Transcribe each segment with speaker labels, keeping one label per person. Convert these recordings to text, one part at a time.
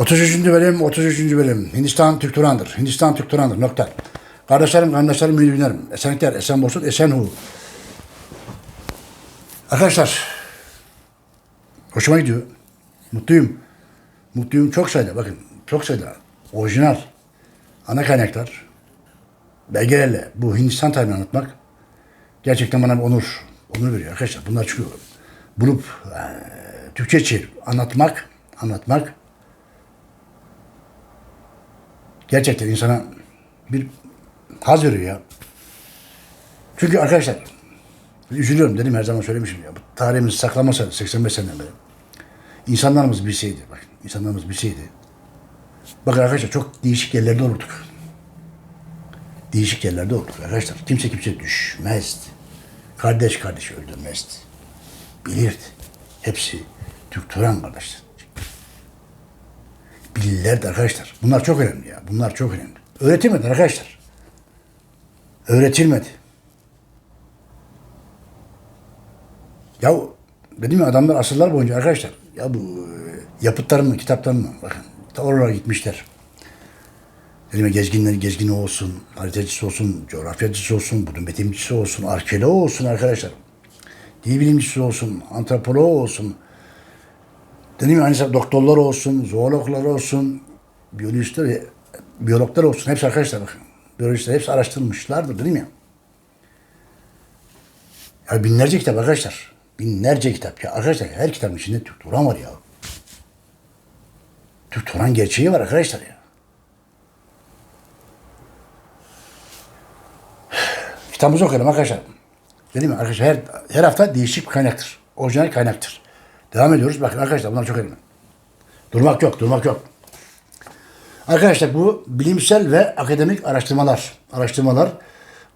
Speaker 1: 33. bölüm, 33. bölüm. Hindistan Türk Turan'dır. Hindistan Türk Turan'dır. Nokta. Kardeşlerim, kardeşlerim, müdürlerim. Esenlikler, esen bolsun, esen hu. Arkadaşlar, hoşuma gidiyor. Mutluyum. Mutluyum çok sayıda, bakın çok sayıda. Orijinal, ana kaynaklar, belgelerle bu Hindistan tarihini anlatmak gerçekten bana bir onur, onur veriyor arkadaşlar. Bunlar çıkıyor. Bulup eee, Türkçe çevirip anlatmak, anlatmak gerçekten insana bir haz veriyor ya. Çünkü arkadaşlar üzülüyorum dedim her zaman söylemişim ya. Bu tarihimizi saklamasa 85 seneden beri. İnsanlarımız bilseydi bak insanlarımız bilseydi. Bakın arkadaşlar çok değişik yerlerde olurduk. Değişik yerlerde olurduk arkadaşlar. Kimse kimse düşmezdi. Kardeş kardeş öldürmezdi. Bilirdi. Hepsi Türk Turan kardeşler. Bilirlerdi arkadaşlar. Bunlar çok önemli ya. Bunlar çok önemli. Öğretilmedi arkadaşlar. Öğretilmedi. Ya dedim ya adamlar asırlar boyunca arkadaşlar ya bu e, yapıtların mı kitapların mı bakın ta oralara gitmişler. Dedim ya gezginleri gezgini olsun, haritacısı olsun, coğrafyacısı olsun, budun betimcisi olsun, arkeoloğu olsun arkadaşlar. Dil bilimcisi olsun, antropoloğu olsun. Dedim ya aynı zamanda doktorlar olsun, zoologlar olsun, biyolojistler, biyologlar olsun. Hepsi arkadaşlar bakın. Biyolojistler hepsi araştırmışlardır dedim ya. Ya binlerce kitap arkadaşlar. Binlerce kitap ya. Arkadaşlar her kitabın içinde Türk Turan var ya. Türk Turan gerçeği var arkadaşlar ya. Kitabımızı okuyalım arkadaşlar. Dedim mi arkadaşlar her, her hafta değişik kaynaktır. Orijinal kaynaktır. Devam ediyoruz. Bakın arkadaşlar bunlar çok önemli. Durmak yok, durmak yok. Arkadaşlar bu bilimsel ve akademik araştırmalar. Araştırmalar.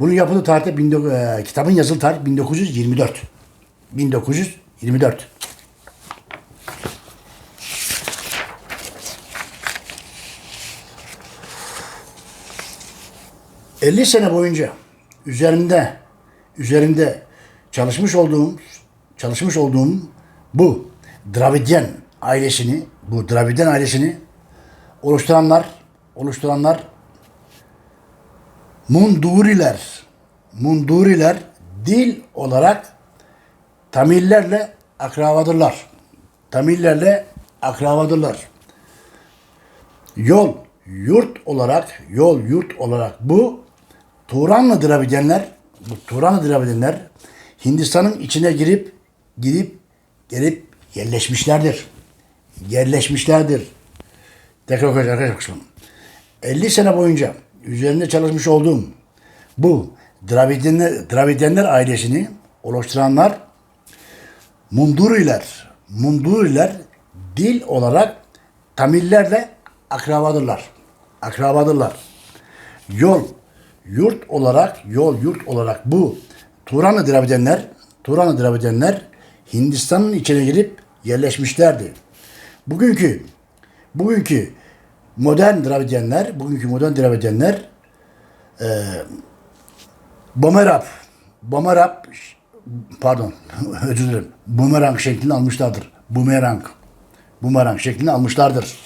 Speaker 1: Bunun yapıldığı tarihte 19 e, kitabın yazılı tarih 1924. 1924. ...50 sene boyunca... ...üzerinde... ...üzerinde... ...çalışmış olduğum... ...çalışmış olduğum... ...bu... ...Dravidyen ailesini... ...bu Dravidyen ailesini... ...oluşturanlar... ...oluşturanlar... Munduriler... ...Munduriler... ...dil olarak... Tamillerle akrabadırlar. Tamillerle akrabadırlar. Yol, yurt olarak, yol, yurt olarak bu Turanlı Dravidenler, bu Turanlı Dravidenler Hindistan'ın içine girip, girip, gelip yerleşmişlerdir. Yerleşmişlerdir. Tekrar okuyacağız arkadaşlar. 50 sene boyunca üzerinde çalışmış olduğum bu Dravidenler, Dravidenler ailesini oluşturanlar Munduriler, Munduriler dil olarak Tamillerle akrabadırlar. Akrabadırlar. Yol, yurt olarak, yol, yurt olarak bu Turanlı Dravidenler, Turanlı Dravidenler Hindistan'ın içine girip yerleşmişlerdi. Bugünkü, bugünkü modern Dravidenler, bugünkü modern Dravidenler e, Bomerap, Bomerap pardon özür dilerim. Bumerang şeklini almışlardır. Bumerang. Bumerang şeklini almışlardır.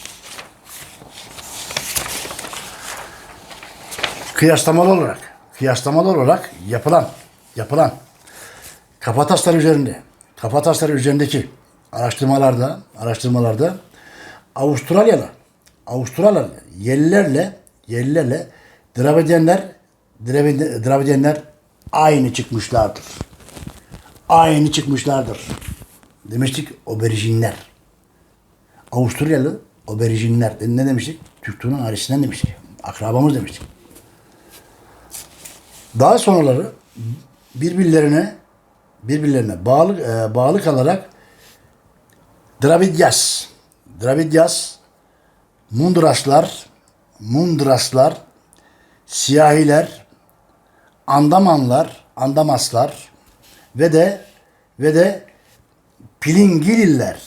Speaker 1: Kıyaslamalı olarak, kıyaslamalı olarak yapılan, yapılan kafataslar üzerinde, kafataslar üzerindeki araştırmalarda, araştırmalarda Avustralyalı, Avustralyalı yerlilerle Dravidenler, Dravidenler, Dravidenler aynı çıkmışlardır aynı çıkmışlardır. Demiştik oberijinler. Avusturyalı oberijinler. Ne demiştik? Türk Turan ailesinden demiştik. Akrabamız demiştik. Daha sonraları birbirlerine birbirlerine bağlı e, bağlı kalarak Dravidyas, Dravidyas, Mundraslar, Mundraslar, Siyahiler, Andamanlar, Andamaslar, ve de ve de Pilingililer,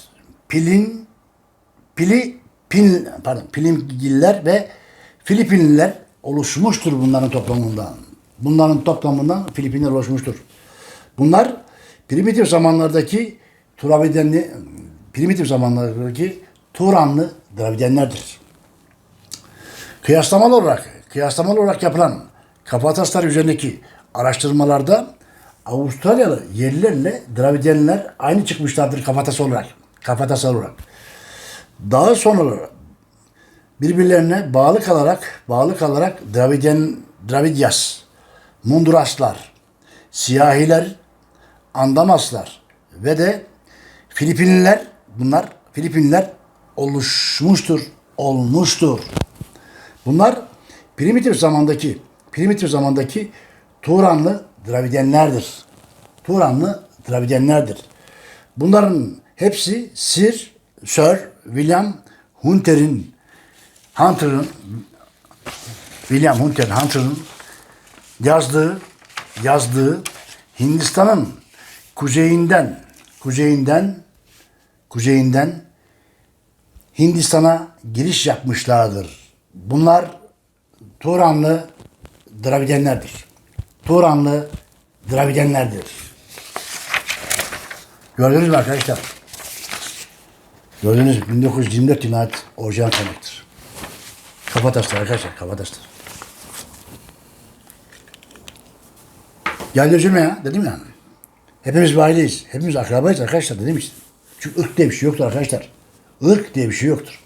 Speaker 1: Pilin Pili Pin pardon Pilingiller ve Filipinliler oluşmuştur bunların toplamından. Bunların toplamından Filipinler oluşmuştur. Bunlar primitif zamanlardaki Turavidenli primitif zamanlardaki Turanlı Dravidenlerdir. Kıyaslamalı olarak, kıyaslamalı olarak yapılan kafataslar üzerindeki araştırmalarda Avustralyalı yerlilerle Dravidenler aynı çıkmışlardır kafatası olarak. Kafatası olarak. Daha sonra birbirlerine bağlı kalarak bağlı kalarak Draviden Dravidyas, Munduraslar, Siyahiler, Andamaslar ve de Filipinliler bunlar Filipinliler oluşmuştur, olmuştur. Bunlar primitif zamandaki primitif zamandaki Turanlı Dravidenlerdir. Turanlı Dravidenlerdir. Bunların hepsi Sir Sir William Hunter'in Hunter'ın William Hunter Hunter'ın yazdığı yazdığı Hindistan'ın kuzeyinden kuzeyinden kuzeyinden Hindistan'a giriş yapmışlardır. Bunlar Turanlı Dravidenlerdir. Turanlı Dravidenlerdir. Gördünüz mü arkadaşlar? Gördünüz mü? 1924 yılına ait orijinal kaynakdır. Kafa taşlar arkadaşlar, kafa taşlar. Gel üzülme ya, dedim ya. Hepimiz bir aileyiz. Hepimiz akrabayız arkadaşlar dedim işte. Çünkü ırk diye bir şey yoktur arkadaşlar. Irk diye bir şey yoktur.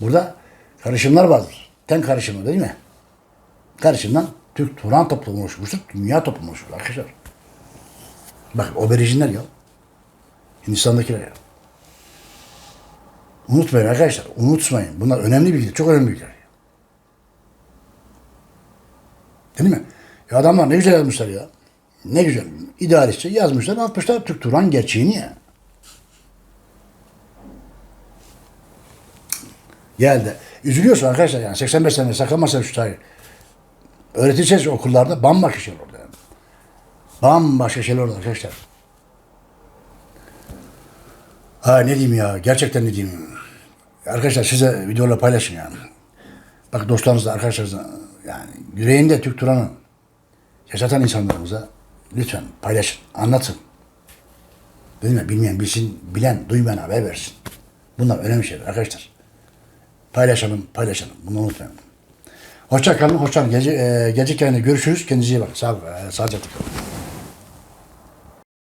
Speaker 1: Burada karışımlar vardır. Ten karışımı değil mi? Karışımdan Türk Turan toplumu oluşmuştur. Dünya toplumu oluşmuştur arkadaşlar. Bak oberijinler ya. Hindistan'dakiler ya. Unutmayın arkadaşlar. Unutmayın. Bunlar önemli bilgiler. Çok önemli bilgiler. Değil mi? Ya adamlar ne güzel yazmışlar ya. Ne güzel. İdareççe yazmışlar, atmışlar Türk Turan gerçeğini ya. Geldi. Üzülüyorsun arkadaşlar yani 85 sene sakamazsa şu tarihi. Öğreteceğiz okullarda bambaşka şeyler orada yani. Bambaşka şeyler orada arkadaşlar. Ha ne diyeyim ya gerçekten ne diyeyim. Arkadaşlar size videoları paylaşın yani. Bak dostlarınızla arkadaşlarınızla yani yüreğinde Türk Turan'ı yaşatan insanlarımıza lütfen paylaşın, anlatın. Değil mi? Bilmeyen bilsin, bilen duymayan haber versin. Bunlar önemli şeyler arkadaşlar. Paylaşalım, paylaşalım. Bunu unutmayın. Hoşça kalın, hoşça kalın. Gece, e, gece görüşürüz. Kendinize iyi bakın. Sağ, e, sağlıcakla kalın.